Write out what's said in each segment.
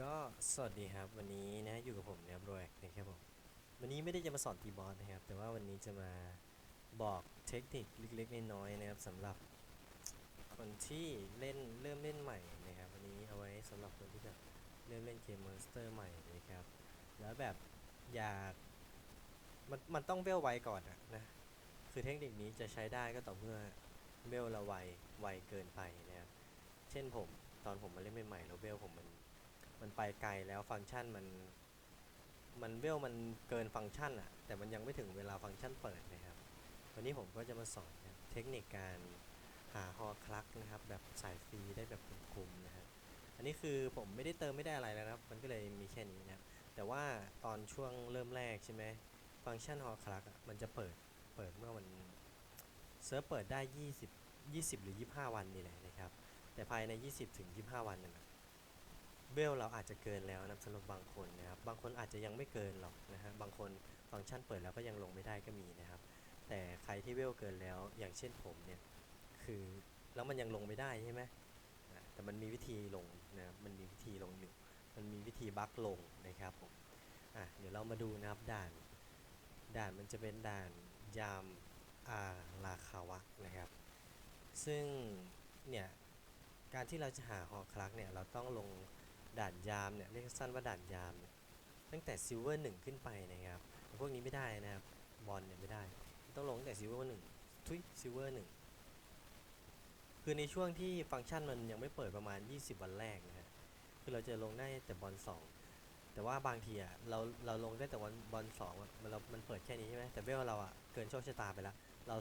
ก็สวัสดีครับวันนี้นะอยู่กับผมนะครับโรยนะครับผมวันนี้ไม่ได้จะมาสอนตีบอสนะครับ แต่ว่าวันนี้จะมาบอกเทคนิคเล็กๆน้อยๆนะครับสำหรับคนที่เล่นเริ่มเล่นใหม่นะครับ วันนี้เอาไว้สำหรับคนที่แบบเริ่มเล่นเกมมอนสเตอร์ใหม่นะครับ แล้วแบบอยากมันมันต้องเวลไวก่อนอะนะคือเทคนิคนี้จะใช้ได้ก็ต่อเมื่อเวลเราไวไวเกินไปนะครับเช่นผมตอนผมมาเล่นใหม่ๆแล้วเวลผมมัน มันไปไกลแล้วฟังก์ชันมันมันเวลมันเกินฟังก์ชันอะแต่มันยังไม่ถึงเวลาฟังก์ชันเปิดนะครับ วันนี้ผมก็จะมาสอนนะเทคนิคการหาฮอคลักนะครับ แบบสายฟรีได้แบบคุ้มๆนะครับอันนี้คือผมไม่ได้เติมไม่ได้อะไรแล้วครับ มันก็เลยมีแค่นี้นะครับแต่ว่าตอนช่วงเริ่มแรกใช่ไหมฟังก์ชันฮอคลักมันจะเปิดเปิดเมื่อมันเซิร์ฟเปิดได้ 20 20 หรือ 25 วันนี่แหละนะครับ แต่ภายใน 20ถึง25 วันนั่นนะ เวลเราอาจจะเกินแล้วนะสำหรับบางคนนะครับ บางคนอาจจะยังไม่เกินหรอกนะฮะบางคนฟังก์ชันเปิดแล้วก็ยังลงไม่ได้ก็มีนะครับ แต่ใครที่เวลเกินแล้วอย่างเช่นผมเนี่ยคือแล้วมันยังลงไม่ได้ใช่ไหมแต่มันมีวิธีลงนะมันมีวิธีลงอยู่มันมีวิธีบั๊กลงนะครับผมอะเดี๋ยวเรามาดูนะครับด่าน ด่านมันจะเป็นด่านยามอาราคาวะนะครับ ซึ่งเนี่ยการที่เราจะหาฮอคลักเนี่ยเราต้องลง ด่านยามเนี่ยเรียกสั้นว่าด่านยาม ตั้งแต่ซิลเวอร์หนึ่งขึ้นไปนะครับพวกนี้ไม่ได้นะครับบอลเนี่ยไม่ได้ ต้องลงตั้งแต่ซิลเวอร์หนึ่งทุยซิลเวอร์หนึ่งคือในช่วงที่ฟังก์ชันมันยังไม่เปิดประมาณ 20 วันแรกนะฮะคือเราจะลงได้แต่บอลสองแต่ว่าบางทีอะเราเราลงได้แต่วันบอลสองอะมันเรา มันเปิดแค่นี้ใช่ไหมแต่เวลเราอะเกินโชคชะตาไปแล้วเรา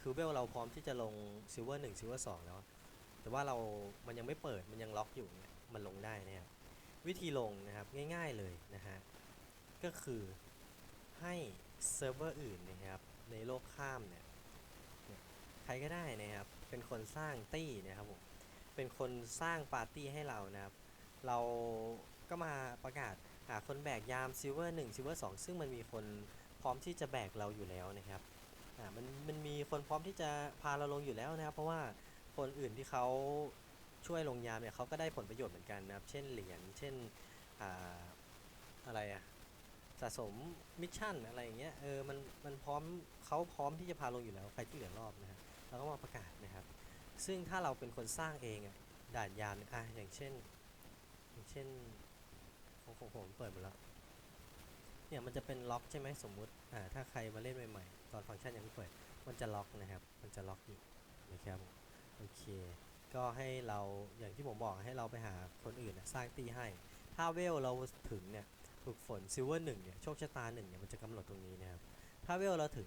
คือเวลเราพร้อมที่จะลงซิลเวอร์หนึ่งซิลเวอร์สองแล้วแต่ว่าเรา มันยังไม่เปิดมันยังล็อกอยู่เนี่ยมันลงได้นะครับ วิธีลงนะครับง่ายๆเลยนะฮะก็คือให้เซิร์ฟเวอร์อื่นนะครับในโลกข้ามเนี่ยใครก็ได้นะครับเป็นคนสร้างตี้นะครับผมเป็นคนสร้างปาร์ตี้ให้เรานะครับ เราก็มาประกาศหาคนแบกยามซิลเวอร์หนึ่งซิลเวอร์สองซึ่งมันมีคนพร้อมที่จะแบกเราอยู่แล้วนะครับอ่ามันมันมีคนพร้อมที่จะพาเราลงอยู่แล้วนะครับ เพราะว่าคนอื่นที่เขา ช่วยลงยามเนี่ยเขาก็ได้ผลประโยชน์เหมือนกันนะครับ เช่นเหรียญ เช่นอ่าอะไรอะสะสมมิชชั่นอะไรอย่างเงี้ย เออ มัน มันพร้อมเขาพร้อมที่จะพาลงอยู่แล้ว ใครที่เหลือรอบนะฮะเราก็มาประกาศนะครับ ซึ่งถ้าเราเป็นคนสร้างเองอะด่านยามเนี่ยอะอย่างเช่น อย่างเช่นของของผมเปิดมาแล้ว เนี่ยมันจะเป็นล็อกใช่ไหมสมมุติ อ่า ถ้าใครมาเล่นใหม่ๆ ตอนฟังก์ชันยังไม่เปิด มันจะล็อกนะครับ มันจะล็อกอยู่นะครับ โอเค ก็ให้เราอย่างที่ผมบอกให้เราไปหาคนอื่นนะสร้างตีให้ ถ้าเวลเราถึงเนี่ยฝึกฝนซิลเวอร์หนึ่งเนี่ยโชคชะตาหนึ่งเนี่ยมันจะกำหนดตรงนี้นะครับถ้าเวลเราถึง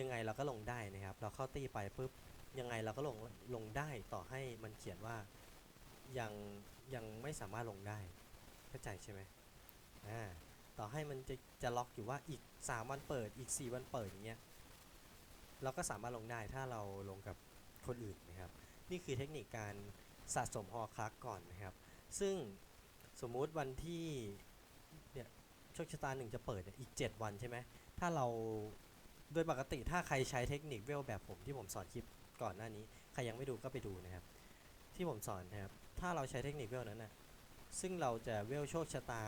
ยังไงเราก็ลงได้นะครับ เราเข้าตีไปปุ๊บยังไงเราก็ลงลงได้ต่อให้มันเขียนว่ายังยังไม่สามารถลงได้เข้าใจใช่ไหมอ่าต่อให้มันจะจะล็อกอยู่ว่าอีก 3 วันเปิดอีก 4 วันเปิดอย่างเงี้ยเราก็สามารถลงได้ถ้าเราลงกับคนอื่นนะครับ นี่คือเทคนิคการสะสมฮอคลักก่อนนะครับ ซึ่งสมมุติวันที่เนี่ยโชคชะตาหนึ่งจะเปิดอีก 7 วันใช่ไหมถ้าเราโดยปกติถ้าใครใช้เทคนิคเวลแบบผมที่ผมสอนคลิปก่อนหน้านี้ ใครยังไม่ดูก็ไปดูนะครับ ที่ผมสอนนะครับ ถ้าเราใช้เทคนิคเวลนั้นนะซึ่งเราจะเวลโชคชะตา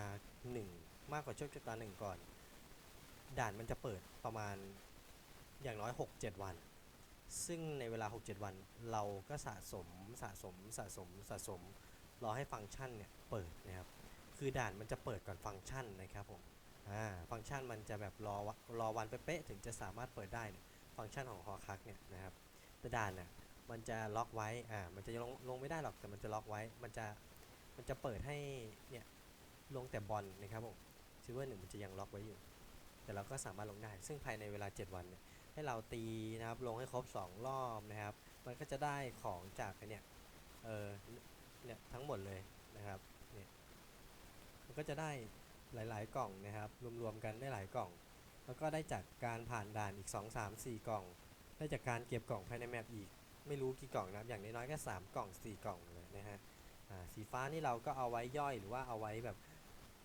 1 มากกว่าโชคชะตา 1 ก่อน ด่านมันจะเปิดประมาณอย่างน้อย 6-7 วัน ซึ่งในเวลา 6-7 วันเราก็สะสมสะสมสะสมสะสมรอให้ฟังก์ชันเนี่ยเปิดนะครับคือด่านมันจะเปิดก่อนฟังก์ชันนะครับผมอ่าฟังก์ชันมันจะแบบรอวะรอวันเป๊ะๆถึงจะสามารถเปิดได้เนี่ยฟังก์ชันของฮอคักเนี่ยนะครับแต่ด่านน่ะมันจะล็อกไว้อ่ามันจะลงลงไม่ได้หรอกแต่มันจะล็อกไว้มันจะมันจะเปิดให้เนี่ยลงแต่บอลนะครับผมซิเวอร์หนึ่งมันจะยังล็อกไว้อยู่ แต่เราก็สามารถลงได้ ซึ่งภายในเวลา 7 วันเนี่ย ให้เราตีนะครับลงให้ครบ 2 รอบนะครับ มันก็จะได้ของจากเนี่ยเออเนี่ยทั้งหมดเลยนะครับเนี่ยมันก็จะได้หลาย ๆ กล่องนะครับรวมๆกันได้หลายกล่อง แล้วก็ได้จากการผ่านด่านอีก 2 3 4 กล่อง ได้จากการเก็บกล่องภายในแมปอีกไม่รู้กี่กล่องนะครับอย่างน้อยๆก็3กล่อง 4 กล่องเลยนะฮะสีฟ้านี่เราก็เอาไว้ย่อยหรือว่าเอาไว้แบบ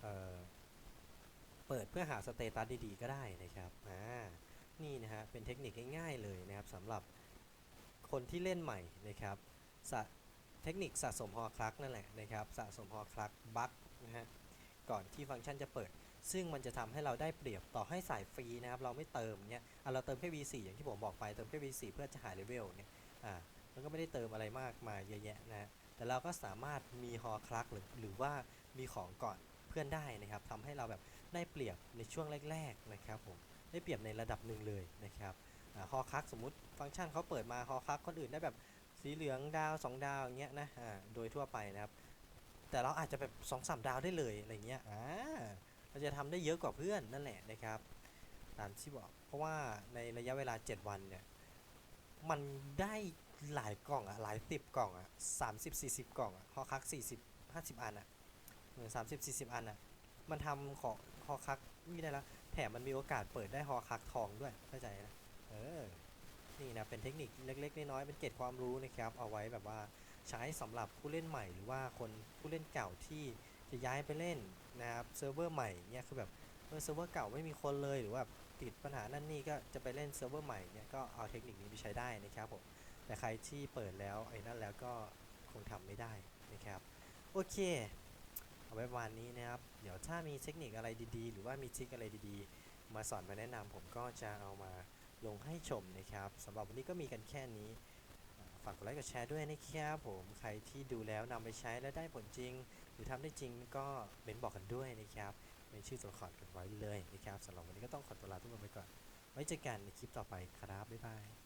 เอ่อเปิดเพื่อหาสเตตัสดีๆก็ได้นะครับอ่า นี่นะฮะเป็นเทคนิคง่ายๆเลยนะครับสำหรับคนที่เล่นใหม่นะครับเทคนิคสะสมฮอคลักนั่นแหละนะครับสะสมฮอคลักบัคนะฮะก่อนที่ฟังก์ชันจะเปิด ซึ่งมันจะทำให้เราได้เปรียบต่อให้สายฟรีนะครับเราไม่เติมเนี่ยอะเราเติมแค่ V4 อย่างที่ผมบอกไปเติมแค่ V4 เพื่อจะหาเลเวลเนี่ยอ่ามันก็ไม่ได้เติมอะไรมากมายเยอะแยะนะฮะแต่เราก็สามารถมีฮอคลักหรือหรือว่ามีของก่อนเพื่อนได้นะครับทำให้เราแบบได้เปรียบในช่วงแรกๆนะครับผม ได้เปรียบในระดับหนึ่งเลยนะครับอ่าฮอคักสมมติฟังก์ชันเขาเปิดมาฮอคักคนอื่นได้แบบสีเหลืองดาวสองดาวอย่างเงี้ยนะโดยทั่วไปนะครับ แต่เราอาจจะแบบสองสามดาวได้เลยอะไรเงี้ยอ่าเราจะทำได้เยอะกว่าเพื่อนนั่นแหละนะครับตามที่บอกเพราะว่าในระยะเวลา 7 วันเนี่ยมันได้หลายกล่องอะหลายสิบกล่องอะสามสิบสี่สิบกล่องอะฮอคักสี่สิบห้าสิบอันอะสามสิบสี่สิบอันอะมันทำของฮอคักไม่ได้ละ แถมมันมีโอกาสเปิดได้ฮอคักทองด้วยเข้าใจนะเออนี่นะเป็นเทคนิคเล็กๆน้อยๆเป็นเกร็ดความรู้นะครับ เอาไว้แบบว่าใช้สำหรับผู้เล่นใหม่หรือว่าคนผู้เล่นเก่าที่จะย้ายไปเล่นนะครับเซิร์ฟเวอร์ใหม่เนี่ยคือแบบเออเซิร์ฟเวอร์เก่าไม่มีคนเลยหรือว่าติดปัญหานั่นนี่ก็จะไปเล่นเซิร์ฟเวอร์ใหม่เนี่ยก็เอาเทคนิคนี้ไปใช้ได้นะครับผมแต่ใครที่เปิดแล้วไอ้นั่นแล้วก็คงทำไม่ได้นะครับโอเค เอาไว้ประมาณนี้นะครับ เดี๋ยวถ้ามีเทคนิคอะไรดีๆ หรือว่ามีทริคอะไรดีๆ มาสอนมาแนะนำผมก็จะเอามาลงให้ชมนะครับสำหรับวันนี้ก็มีกันแค่นี้ฝากกดไลค์กดแชร์ด้วยนะครับผมใครที่ดูแล้วนำไปใช้แล้วได้ผลจริง หรือทำได้จริงก็เมนบอกกันด้วยนะครับเป็นชื่อตัวละครกันไว้เลยนะครับสำหรับวันนี้ก็ต้องขอตัวลาทุกคนไปก่อน ไว้เจอกันในคลิปต่อไปครับบ๊ายบาย